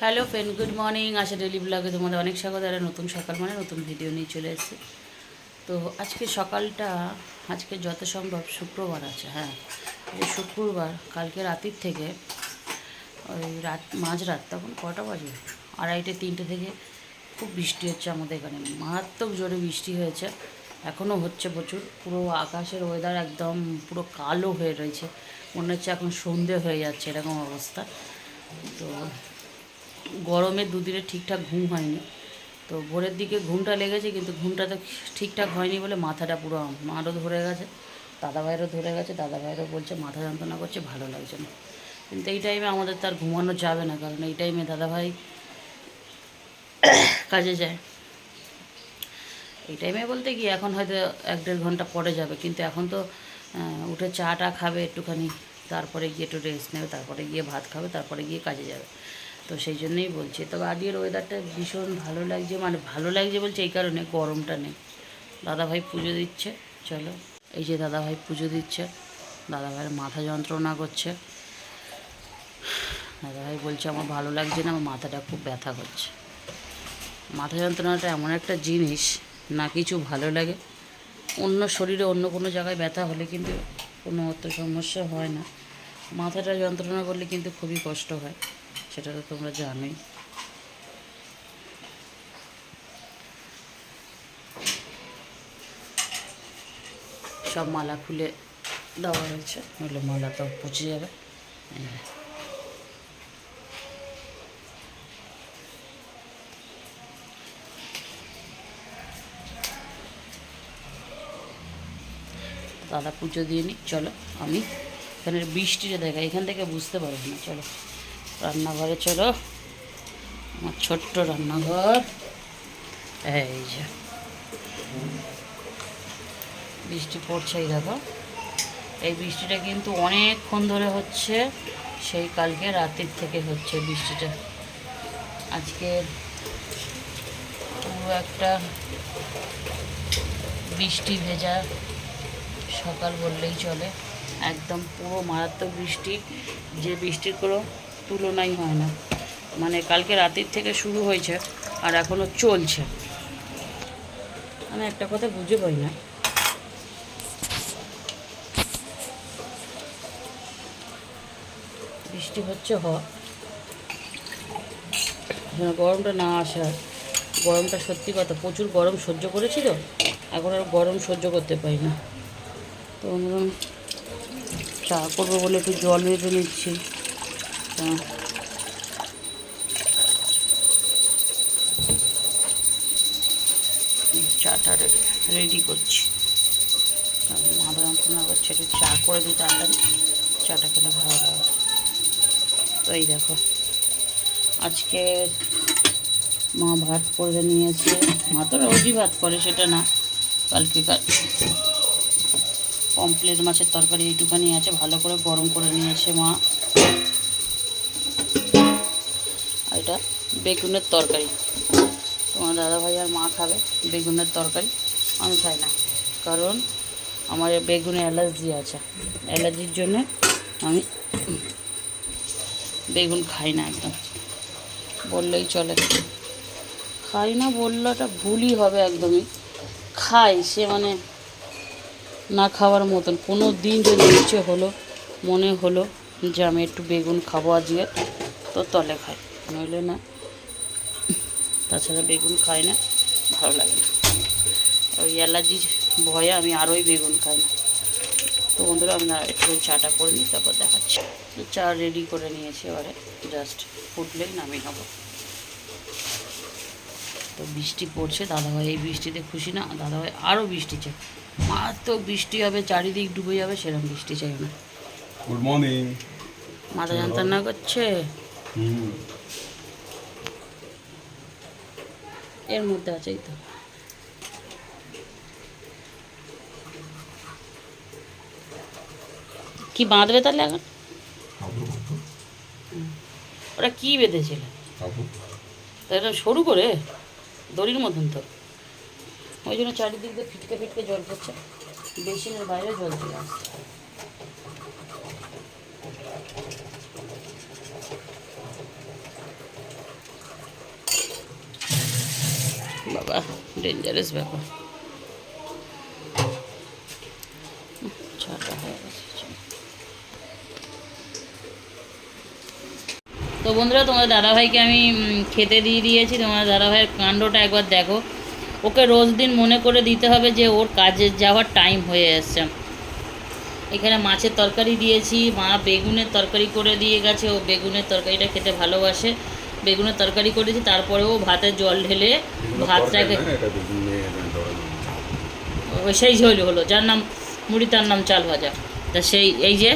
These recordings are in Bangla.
Hello friend, good morning. Asha daily ব্লগে তোমাদের অনেক স্বাগত। আর নতুন সকাল মানে নতুন ভিডিও নিয়ে চলে এসেছি। তো আজকে সকালটা, আজকে যত সম্ভব শুক্রবার আছে হ্যাঁ। শুক্রবার, কালকে রাতের থেকে, ওই রাত, মাঝরাত, তখন কটা বাজে? আড়াইটে, তিনটে থেকে খুব বৃষ্টি হচ্ছে আমাদের এখানে। মারাত্মক জোরে বৃষ্টি হয়েছে। এখনও হচ্ছে প্রচুর। পুরো আকাশের ওয়েদার একদম পুরো কালো হয়ে রয়েছে। মনে হচ্ছে এখন সন্ধে হয়ে যাচ্ছে, এরকম অবস্থা। তো গরমে দুদিনে ঠিকঠাক ঘুম হয়নি। তো ভোরের দিকে ঘুমটা লেগেছে, কিন্তু ঘুমটা তো ঠিকঠাক হয়নি বলে মাথাটা পুরো মারও ধরে গেছে দাদা ভাইয়েরও ধরে গেছে দাদা ভাইয়েরও বলছে মাথা যন্ত্রণা করছে, ভালো লাগছে না। কিন্তু এই টাইমে আমাদের তার ঘুমানো যাবে না, কারণ এই টাইমে দাদা ভাই কাজে যায়। এই টাইমে বলতে কি, এখন হয়তো এক দেড় ঘণ্টা পরে যাবে, কিন্তু এখন তো উঠে চা টা খাবে একটুখানি, তারপরে গিয়ে একটু রেস্ট নেবে, তারপরে গিয়ে ভাত খাবে, তারপরে গিয়ে কাজে যাবে। তো সেই জন্যই বলছি। তবে আজকের ওয়েদারটা ভীষণ ভালো লাগছে মানে ভালো লাগছে বলছে এই কারণে গরমটা নেই। দাদাভাই পুজো দিচ্ছে, চলো। এই যে দাদাভাই পুজো দিচ্ছে, দাদাভাইয়ের মাথা যন্ত্রণা করছে। দাদাভাই বলছে, আমার ভালো লাগছে না, আমার মাথাটা খুব ব্যথা করছে। মাথা যন্ত্রণাটা এমন একটা জিনিস, না কিছু ভালো লাগে। অন্য শরীরে অন্য কোনো জায়গায় ব্যথা হলে কিন্তু কোনো অত সমস্যা হয় না। মাথাটা যন্ত্রণা করলে কিন্তু খুবই কষ্ট হয়। সেটা তো তোমরা জানোই। সব মালা খুলে দেওয়া হয়েছে। নইলে মালা তো পচে যাবে। দাদা পুজো দিয়ে নিই চলো। আমি এখানে বৃষ্টিটা দেখা এখান থেকে বুঝতে পারব না, চলো। রান্নাঘরে চলো। আমার ছোট্ট রান্নাঘর। এই যে। বৃষ্টি পড়ছেই দেখো। এই বৃষ্টিটা কিন্তু অনেকক্ষণ ধরে হচ্ছে। সেই কালকে রাতের থেকে হচ্ছে বৃষ্টিটা। আজকে পুরো একটা বৃষ্টি ভেজা সকাল বললেই চলে। একদম পুরো মারাত্মক বৃষ্টি। যে বৃষ্টির কোনো তুলনাই হয় না। মানে কালকে রাতের থেকে শুরু হয়েছে আর এখনও চলছে। আমি একটা কথা বুঝে পাই না। বৃষ্টি হচ্ছে হ। যেন গরমটা না আসে। আর। গরমটা সত্যি কথা, প্রচুর গরম সহ্য করেছি তো, এখন আর গরম সহ্য করতে পারি না। তো চা করব বলে একটু জল বেঁধে নিচ্ছি। তা চাটা রেডি করছি। মাথা যন্ত্রণা করছে একটু চা করে দিই তাড়াতাড়ি। চাটা খেলে ভালো লাগে। তো এই দেখো। আজকে মা ভাত করে নিয়েছে। মা তো রোজই ভাত করে, সেটা না। কালকে কাল পমপ্লেট মাছের তরকারি এইটুখানি আছে, ভালো করে গরম করে নিয়েছে মা। বেগুনের তরকারি। তোমার দাদাভাই আর মা খাবে, বেগুনের তরকারি। আমি খাই না। কারণ আমার বেগুনে অ্যালার্জি আছে। অ্যালার্জির জন্যে আমি বেগুন খাই না একদম। বললেই চলে। খাই না বললেটা ভুলই হবে একদমই। খাই, সে মানে না খাওয়ার মতন। কোনো দিন যদি ইচ্ছে হলো, মনে হলো যে আমি একটু বেগুন খাব আজকে, তো তলে খাই। নইলে না তাছাড়া বেগুন খাই না ভালো লাগে না। ওই অ্যালার্জির ভয়ে আমি আরোই বেগুন খাই না। তো বন্ধুরা আমি না একটু চাটা করে নিই তারপর দেখাচ্ছি। তো চা রেডি করে নিয়েছি এবারে জাস্ট ফুটলেই নামিয়ে নেব। তো বৃষ্টি পড়ছে দাদাভাই এই বৃষ্টিতে খুশি না দাদাভাই আরও বৃষ্টি চাই মারাত্মক বৃষ্টি হবে চারিদিক ডুবে যাবে সেরকম বৃষ্টি চাই না। গুড মর্নিং মাথা যন্ত্রণা করছে? হুম। এর মধ্যে আছে এই তো। কি বাঁধবে তাহলে এখন? ওরা কি বেঁধেছিল? এটা সরু করে দড়ির মতন তো। ওই জন্য চারিদিক দিয়ে ফিটকে ফিটকে জল পড়ছে। বেসিনের বাইরে জল চলে আসছে বাবা ডেঞ্জারাস ব্যাপার তো বন্ধুরা, তোমাদের দাদাভাইকে আমি খেতে দিয়ে দিয়েছি। তোমার দাদাভাইয়ের কাণ্ডটা একবার দেখো। ওকে রোজ দিন মনে করে দিতে হবে যে, ওর কাজে যাওয়ার টাইম হয়ে এসছে। এখানে মাছের তরকারি দিয়েছি, মা বেগুনের তরকারি করে দিয়ে গেছে। ও বেগুনের তরকারিটা খেতে ভালোবাসে। বেগুনের তরকারি করেছি তারপরেও ভাতে জল ঢেলে ভাতটাকে ওই সেই ঝোল হলো যার নাম মুড়ি তার নাম চাল ভাজা। তা সেই এই যে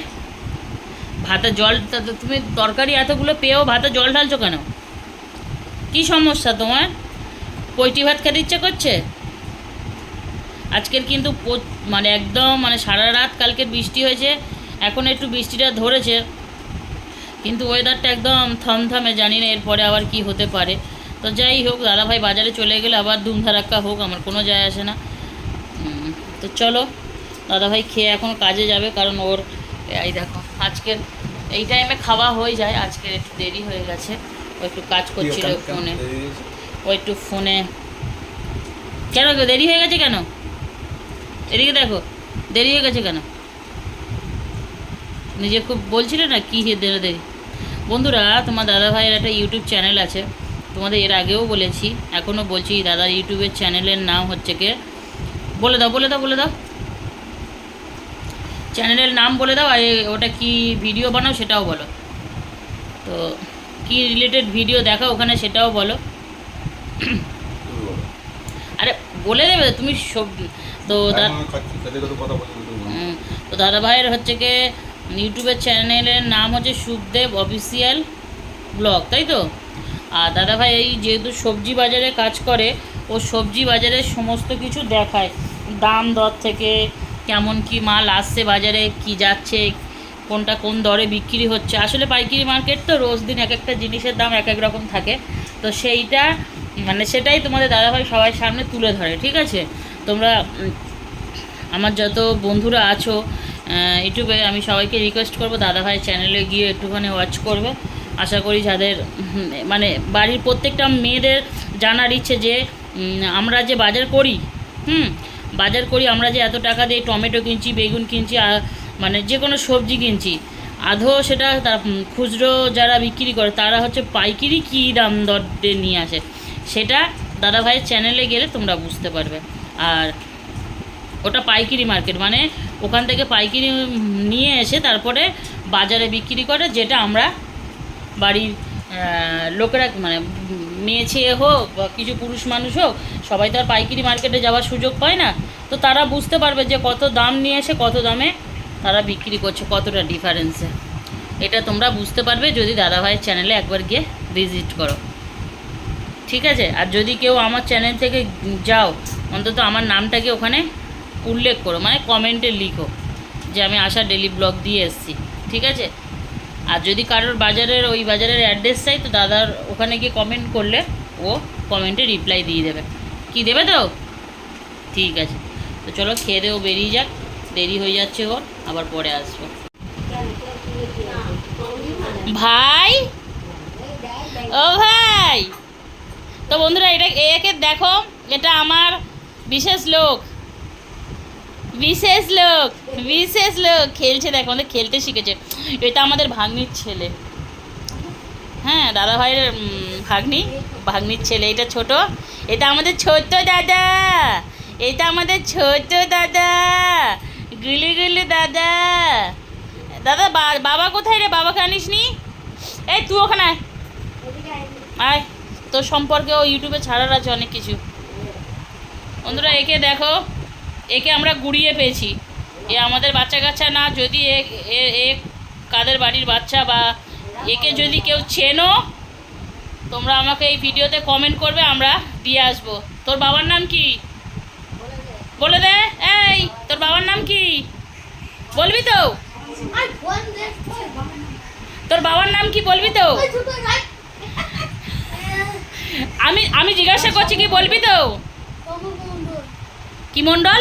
ভাতে জল তুমি তরকারি এতগুলো পেয়েও ভাতে জল ঢালছো কেন? কি সমস্যা তোমার? পৈটি ভাত খেতে ইচ্ছে করছে? আজকের কিন্তু মানে একদম মানে সারা রাত কালকের বৃষ্টি হয়েছে এখন একটু বৃষ্টিটা ধরেছে। কিন্তু ওয়েদারটা একদম থমথমে জানি না এরপরে আবার কি হতে পারে। তো যাই হোক দাদাভাই বাজারে চলে গেলে আবার ধুমধারাক্কা হোক আমার কোনো যায় আসে না। তো চলো দাদাভাই খেয়ে এখন কাজে যাবে কারণ ওর এই দেখো আজকের এই টাইমে খাওয়া হয়ে যায় আজকে একটু দেরি হয়ে গেছে। ও একটু কাজ করছিল ফোনে। ও একটু ফোনে। কেন দেরি হয়ে গেছে কেন? এদিকে দেখো দেরি হয়ে গেছে কেন? নিজে খুব বলছিলে না কী দেরি দেরি বন্ধুরা তোমার দাদা ভাইয়ের একটা ইউটিউব চ্যানেল আছে। তোমাদের এর আগেও বলেছি এখনও বলছি দাদার ইউটিউবের চ্যানেলের নাম হচ্ছে কে? বলে দাও বলে দাও বলে দাও। চ্যানেলের নাম বলে দাও আর ওটা কি ভিডিও বানাও সেটাও বলো। তো কি রিলেটেড ভিডিও দেখা ওখানে সেটাও বলো। আরে বলে দেবে তুমি সব তো দা- হুম, তো দাদা ভাইয়ের হচ্ছে কি ইউটিউবের চ্যানেলের নাম হচ্ছে সুখদেব অফিসিয়াল ব্লগ, তাই তো? আর দাদা ভাই এই যেহেতু সবজি বাজারে কাজ করে, ও সবজি বাজারের সমস্ত কিছু দেখায়। দাম দর থেকে, কেমন কি মাল আসছে বাজারে, কি যাচ্ছে, কোনটা কোন দরে বিক্রি হচ্ছে। আসলে পাইকারি মার্কেট তো রোজ দিন এক একটা জিনিসের দাম এক এক রকম থাকে। তো সেইটা মানে সেটাই তোমাদের দাদাভাই সবাই সামনে তুলে ধরে, ঠিক আছে? তোমরা আমার যত বন্ধুরা আছো ইউটিউবে আমি সবাইকে রিকোয়েস্ট করব, দাদাভাই চ্যানেলে গিয়ে একটুখানি ওয়াচ করবে। আশা করি যাদের মানে বাড়ির প্রত্যেকটা মেয়েদের জানার ইচ্ছে যে আমরা যে বাজার করি, হুম, বাজার করি, আমরা যে এত টাকা দিয়ে টমেটো কিনছি, বেগুন কিনছি মানে যে কোনো সবজি কিনছি আধো সেটা খুচরো যারা বিক্রি করে, তারা হচ্ছে পাইকারি কী দাম দর নিয়ে আসে, সেটা দাদাভাইয়ের চ্যানেলে গেলে তোমরা বুঝতে পারবে। আর ওটা পাইকারি মার্কেট মানে ওখান থেকে পাইকারি নিয়ে এসে তারপরে বাজারে বিক্রি করে, যেটা আমরা বাড়ির লোকেরা মানে মেয়ে ছেয়ে হোক বা কিছু পুরুষ মানুষ হোক, সবাই তো আর পাইকারি মার্কেটে যাওয়ার সুযোগ পায় না। তো তারা বুঝতে পারবে যে কত দাম নিয়ে এসে কত দামে তারা বিক্রি করছে, কতটা ডিফারেন্সে এটা তোমরা বুঝতে পারবে যদি দাদাভাইয়ের চ্যানেলে একবার গিয়ে ভিজিট করো। ঠিক আছে? আর যদি কেউ আমার চ্যানেল থেকে যাও, অন্তত আমার নামটাকে ওখানে উল্লেখ করো মানে কমেন্টে লিখো যে আমি আশা ডেলি ব্লগ দিয়ে এসেছি, ঠিক আছে? আর যদি কারোর বাজারের, ওই বাজারের অ্যাড্রেস চাই, তো দাদার ওখানে গিয়ে কমেন্ট করলে ও কমেন্টে রিপ্লাই দিয়ে দেবে। কি দেবে তো? ঠিক আছে। তো চলো খেয়ে দেও বেরিয়ে যাক, দেরি হয়ে যাচ্ছে ওর, আবার পরে আসব। ভাই? ও ভাই! তো বন্ধুরা, এটা একে দেখো, এটা আমার বিশেষ লোক। বিশেষ লোক বিশেষ লোক। খেলছে দেখো, আমাদের খেলতে শিখেছে। এটা আমাদের ভাগ্নির ছেলে। হ্যাঁ দাদা ভাইয়ের ভাগ্নি, ভাগ্নির ছেলে। এটা ছোট। এটা আমাদের ছোট দাদা। এটা আমাদের ছোট দাদা। গুলি গুলি দাদা। দাদা বাবা কোথায় রে? বাবাকে আনিস নি? এই, তুই ওখানে। আয়। তোর সম্পর্কে ও ইউটিউবে ছাড়ার আছে অনেক কিছু। বন্ধুরা, একে দেখো। একে আমরা গুড়িয়ে পেয়েছি। এ আমাদের বাচ্চা কাচ্চা না, যদি এ, এ- কাদের বাড়ির বাচ্চা বা একে যদি কেউ চেনো, তোমরা আমাকে এই ভিডিওতে কমেন্ট করবে, আমরা দিয়ে আসব। তোর বাবার নাম কি? বলে দে। এই, তোর বাবার নাম কি? বলবি তো? তোর বাবার নাম কি বলবি তো? আমি আমি জিজ্ঞাসা করছি কি বলবি তো? কি মণ্ডল?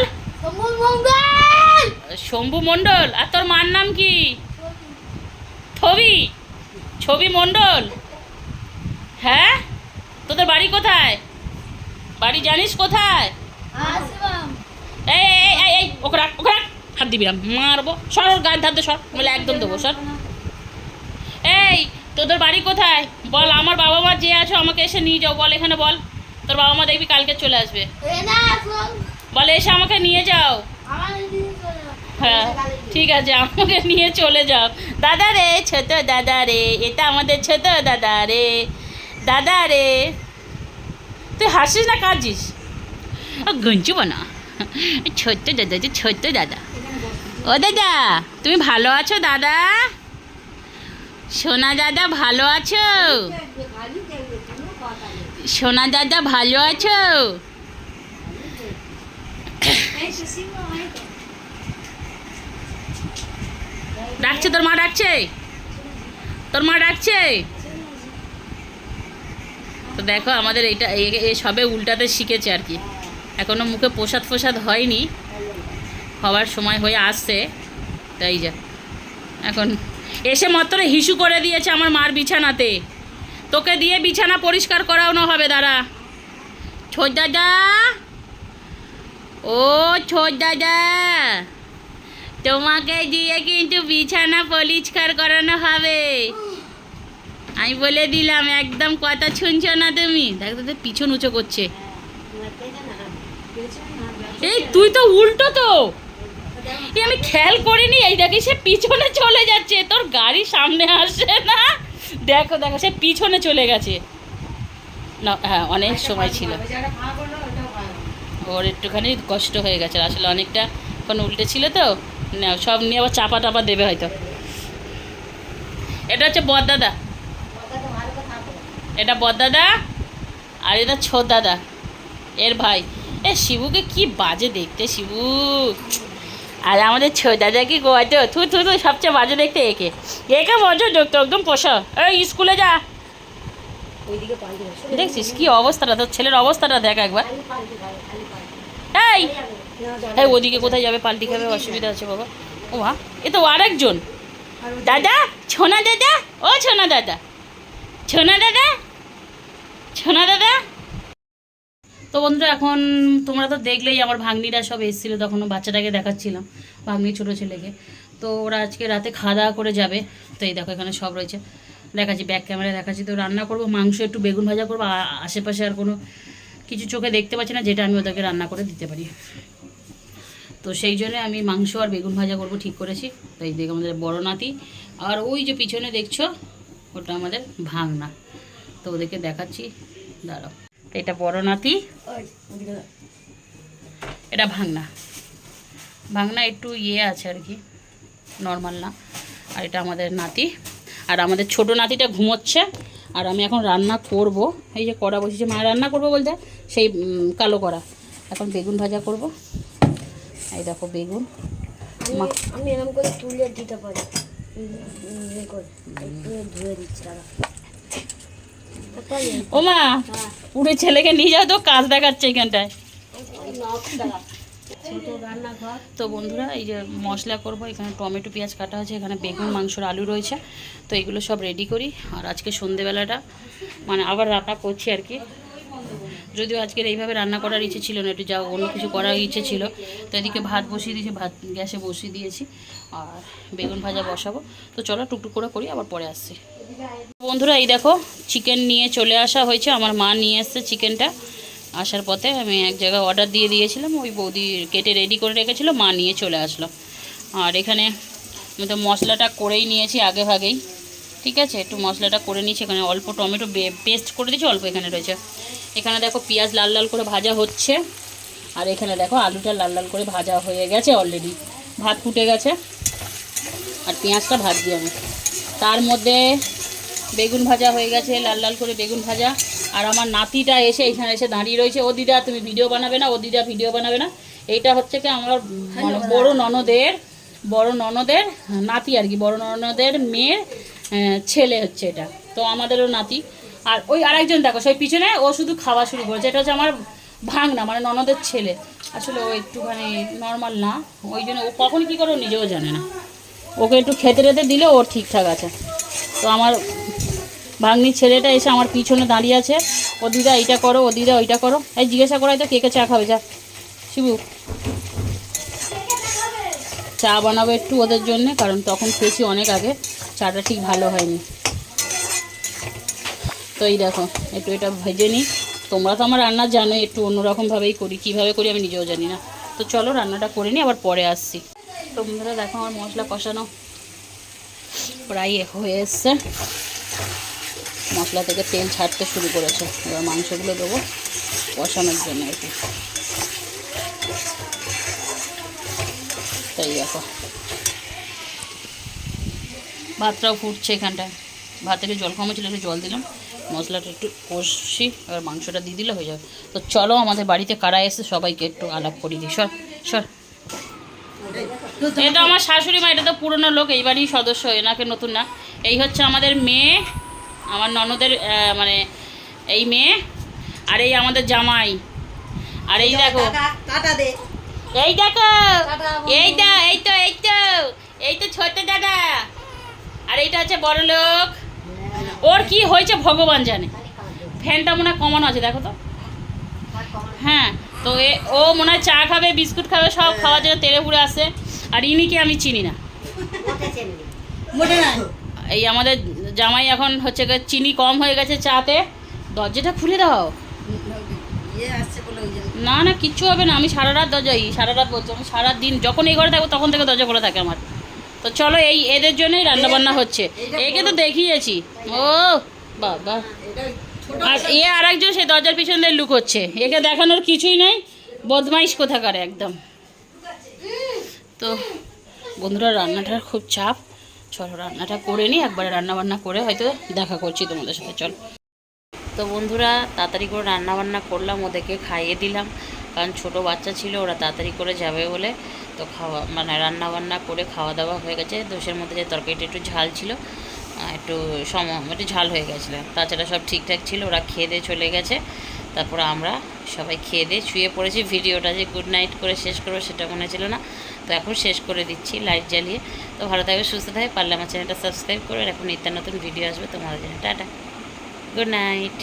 শম্ভু মণ্ডল! আর তোর মার নাম কি? ছবি ছবি মণ্ডল। হ্যাঁ? তোদের বাড়ি কোথায়? বাড়ি জানিস কোথায়? এই এই এই এই ওকে রাখ ওকে রাখ। হাত দিবি না মারবো। সর ওর গায়ের ধার সর বলে একদম দেবো সর। এই তোদের বাড়ি কোথায়? বল আমার বাবা মা যে আছো আমাকে এসে নিয়ে যাও বল এখানে বল। তোর বাবা মা দেখবি কালকে চলে আসবে। বল এসে আমাকে নিয়ে যাও। হ্যাঁ ঠিক আছে আমাকে নিয়ে চলে যাও। দাদা রে ছোট দাদা রে এটা আমাদের ছোট দাদা রে। দাদা রে তুই হাসিস না কাঁদছিস? গঞ্চু বানা। ছোট্ট দাদা যে ছোট্ট দাদা। ও দাদা তুমি ভালো আছো দাদা? সোনা দাদা ভালো আছো? সোনা দাদা ভালো আছো? ডাকছে, তোর মা ডাকছে? তোর মা ডাকছে? তো দেখো, আমাদের এইটা, এ- সবে উল্টাতে শিখেছে আর কি। এখনও মুখে প্রসাদ ফোসাদ হয়নি। হওয়ার সময় হয়ে আসছে। তাই যা। এখন এসে মাত্র হিসু করে দিয়েছে আমার মার বিছানাতে। তোকে দিয়ে বিছানা পরিষ্কার করানো হবে, দাঁড়া। ছোট দাদা! ও ছোট দাদা তোমাকে দিয়ে কিন্তু বিছানা পরিষ্কার করানো হবে। আমি বলে দিলাম একদম কথা শুনছো না তুমি? দেখ তোদের পিছন উঁচু করছে। এই তুই তো উল্টো তো। এই আমি খেয়াল করিনি এই দেখি সে পিছনে চলে যাচ্ছে। তোর গাড়ি সামনে আসে না? দেখো দেখো সে পিছনে চলে গেছে। না হ্যাঁ অনেক সময় ছিল। ওর একটুখানি কষ্ট হয়ে গেছে। আসলে অনেকটা এখন উল্টে ছিল তো না সব নিয়ে আবার চাপা টাপা দেবে হয়তো। এটা হচ্ছে বদদাদা এটা বদদাদা আর এটা ছোট দাদা এর ভাই। এ শিবুকে কি বাজে দেখতে শিবু। আর আমাদের ছোট দাদা কি গোয়াতে থু থু থু সবচেয়ে বাজে দেখতে একে। একে বজো দেখতো একদম পোষা। এই স্কুলে যা। দেখছিস কি অবস্থাটা? তোর ছেলের অবস্থাটা দেখ একবার। এই এই ওদিকে কোথায় যাবে, পাল্টি খাবে, অসুবিধা আছে বাবা। ও মা এ তো আর একজন দাদা, ছোনা দাদা, ও ছোনা দাদা। ছোনা দাদা ছোনা দাদা। তো বন্ধুরা, এখন তোমরা তো দেখলেই আমার ভাগ্নিরা সব এসেছিল তখন বাচ্চাটাকে দেখাচ্ছিলাম ভাগ্নি ছোটো ছেলেকে। তো ওরা আজকে রাতে খাওয়া দাওয়া করে যাবে। তো এই দেখো, এখানে সব রয়েছে। দেখাচ্ছি ব্যাক ক্যামেরায় দেখাচ্ছি। তো রান্না করব, মাংস একটু বেগুন ভাজা করব আশেপাশে আর কোনো কিছু চোখে দেখতে পাচ্ছি না যেটা আমি ওদেরকে রান্না করে দিতে পারি। তো সেই জন্য আমি মাংস আর বেগুন ভাজা করব ঠিক করেছি। তো এই দেখো আমাদের বড় নাতি। আর ওই যে পিছনে দেখছ ওটা আমাদের ভাঙনা। তো ওদেরকে দেখাচ্ছি। দাঁড়াও। তো এটা বড় নাতি। এটা ভাঙনা। ভাঙনা একটু ইয়ে আছে আর কি নর্মাল না। আর এটা আমাদের নাতি। আর আমাদের ছোট নাতিটা ঘুমোচ্ছে। আর আমি এখন রান্না করব। এই যে কড়া বসেছে মা রান্না করব বলতে সেই কালো কড়া। এখন বেগুন ভাজা করব। এই দেখো বেগুন। আমি- এরকম করে তুলে দিতে পারি। ইয়ে করে একটু ধুয়ে দিচ্ছি দাঁড়া। কোথায় ও মা পুরো ছেলেকে নিয়ে যাও তো কাজ দেখাচ্ছে এখানটায়। তো বন্ধুরা, এই যে মশলা করব, এখানে টমেটো, পেঁয়াজ কাটা আছে এখানে বেগুন, মাংসর আলু রয়েছে। তো এগুলো সব রেডি করি। আর আজকে সন্ধেবেলাটা মানে আবার রান্না করছি আর কি। যদিও আজকের এইভাবে রান্না করার ইচ্ছে ছিল না, একটু যা অন্য কিছু করার ইচ্ছে ছিল। তো এদিকে ভাত বসিয়ে দিয়েছি, ভাত গ্যাসে বসিয়ে দিয়েছি, আর বেগুন ভাজা বসাবো। তো চলো টুকটুক করে করি, আবার পরে আসছি। বন্ধুরা, এই দেখো চিকেন নিয়ে চলে আসা হয়েছে, আমার মা নিয়ে এসছে চিকেনটা আসার পথে আমি এক জায়গায় অর্ডার দিয়ে দিয়েছিলাম, ওই বৌদি কেটে রেডি করে রেখেছিলো, মা নিয়ে চলে আসলো। আর এখানে আমি তো মশলাটা করেই নিয়েছি আগে ভাগেই। ঠিক আছে, একটু মশলাটা করে নিয়েছি, এখানে অল্প টমেটো পেস্ট করে দিয়েছি, অল্প এখানে রয়েছে। এখানে দেখো পেঁয়াজ লাল লাল করে ভাজা হচ্ছে। আর এখানে দেখো আলুটা লাল লাল করে ভাজা হয়ে গেছে অলরেডি ভাত ফুটে গেছে। আর পেঁয়াজটা ভাজছি আমি। তার মধ্যে বেগুন ভাজা হয়ে গেছে, লাল লাল করে বেগুন ভাজা। আর আমার নাতিটা এসে এখানে এসে দাঁড়িয়ে রয়েছে ও দিদা তুমি ভিডিও বানাবে না? ও দিদা ভিডিও বানাবে না? এইটা হচ্ছে কি আমার মানে বড় ননদের বড় ননদের নাতি আর কি বড় ননদের মেয়ের ছেলে হচ্ছে এটা। তো আমাদেরও নাতি। আর ওই আরেকজন দেখো সেই পিছনে ও শুধু খাওয়া শুরু করেছে এটা হচ্ছে আমার ভাঙনা মানে ননদের ছেলে। আসলে ও একটুখানি নর্মাল না ওই জন্য ও কখন কী করে নিজেও জানে না। ওকে একটু খেতে টেতে দিলে ওর ঠিকঠাক আছে। তো আমার ভাগ্নির ছেলেটা এসে আমার পিছনে দাঁড়িয়ে আছে। ও দিদা, এইটা করো, ও দিদা, ওইটা করো। এই জিজ্ঞাসা করাই তো কে কে চা খাবে, যা। শিবু। চা বানাবো একটু ওদের জন্যে, কারণ তখন খেয়েছি অনেক আগে। চাটা ঠিক ভালো হয়নি। তো এই দেখো, একটু এটা ভেজে নিই। তোমরা তো আমার রান্না জানো একটু অন্যরকমভাবেই করি। কীভাবে করি আমি নিজেও জানি না। তো চলো রান্নাটা করে নিই, আবার পরে আসছি। তোমরা দেখো আমার মশলা কষানো প্রায় হয়ে এসছে। মশলা থেকে তেল ছাড়তে শুরু করেছে। এবার মাংসগুলো দেবো কষানোর জন্য আর কি। তাই দেখো। ভাতটাও ফুটছে এখানটায়। ভাতে একটু জল কম ছিল একটু জল দিলাম। মশলাটা একটু কষি এবার মাংসটা দিয়ে দিলে হয়ে যাবে। তো চলো আমাদের বাড়িতে কারা এসে সবাইকে একটু আলাপ করি দিই। সর সর। এটা আমার শাশুড়ি মা, এটা তো পুরনো লোক এই বাড়ির সদস্য, এনাকে নতুন না। এই হচ্ছে আমাদের মেয়ে আমার ননদের মানে এই মেয়ে আর এই আমাদের জামাই। আর এই দেখো। এই দেখো। এই দা এই তো এই তো। এই তো ছোট দাদা। আর এইটা হচ্ছে বড় লোক। ওর কি হয়েছে ভগবান জানে। ফ্যানটা মনে হয় কমানো আছে দেখো তো। হ্যাঁ তো এ ও মনে হয় চা খাবে বিস্কুট খাবে সব খাওয়ার জন্য তেড়ে পুড়ে আসে আর ইনিকে আমি চিনি না। এই আমাদের জামাই এখন হচ্ছে গিয়ে চিনি কম হয়ে গেছে চাতে। দরজাটা খুলে দাও। ইয়ে না না কিচ্ছু হবে না আমি সারা রাত দরজা এই সারা রাত বলছি আমি সারা দিন যখন এই ঘরে থাকব তখন থেকে দরজা খোলা থাকে আমার। তো চলো এই এদের জন্যই রান্না বান্না হচ্ছে। একে তো দেখিয়েছি। ও বাবা। আর এ আর একজন সেই দরজার পিছন দিয়ে লুক হচ্ছে। একে দেখানোর কিছুই নাই। বদমাইশ কোথাকার একদম। তো বন্ধুরা রান্নাটার খুব চাপ। চলো রান্নাটা করে নিই, একবারে রান্না বান্না করে হয়তো দেখা করছি তোমাদের সাথে, চলো। তো বন্ধুরা, তাড়াতাড়ি করে রান্না বান্না করলাম, ওদেরকে খাইয়ে দিলাম। কারণ ছোট বাচ্চা ছিল, ওরা তাড়াতাড়ি করে যাবে বলে তো খাওয়া মানে রান্না বান্না করে খাওয়া দাওয়া হয়ে গেছে। দোষের মধ্যে যে তরকারিটা একটু ঝাল ছিল একটু সম একটু ঝাল হয়ে গেছিল। তাছাড়া সব ঠিকঠাক ছিল, ওরা খেয়ে দিয়ে চলে গেছে। তারপরে আমরা সবাই খেয়ে দিয়ে শুয়ে পড়েছি। ভিডিওটা যে গুড নাইট করে শেষ করব সেটা মনে ছিল না। তো এখন শেষ করে দিচ্ছি লাইট জ্বালিয়ে। তো ভালো থাকবে, সুস্থ থাকবে। পারলে আমার চ্যানেলটা সাবস্ক্রাইব করে এখন নিত্য নতুন ভিডিও আসবে তোমাদের জন্য। টাটা। Good night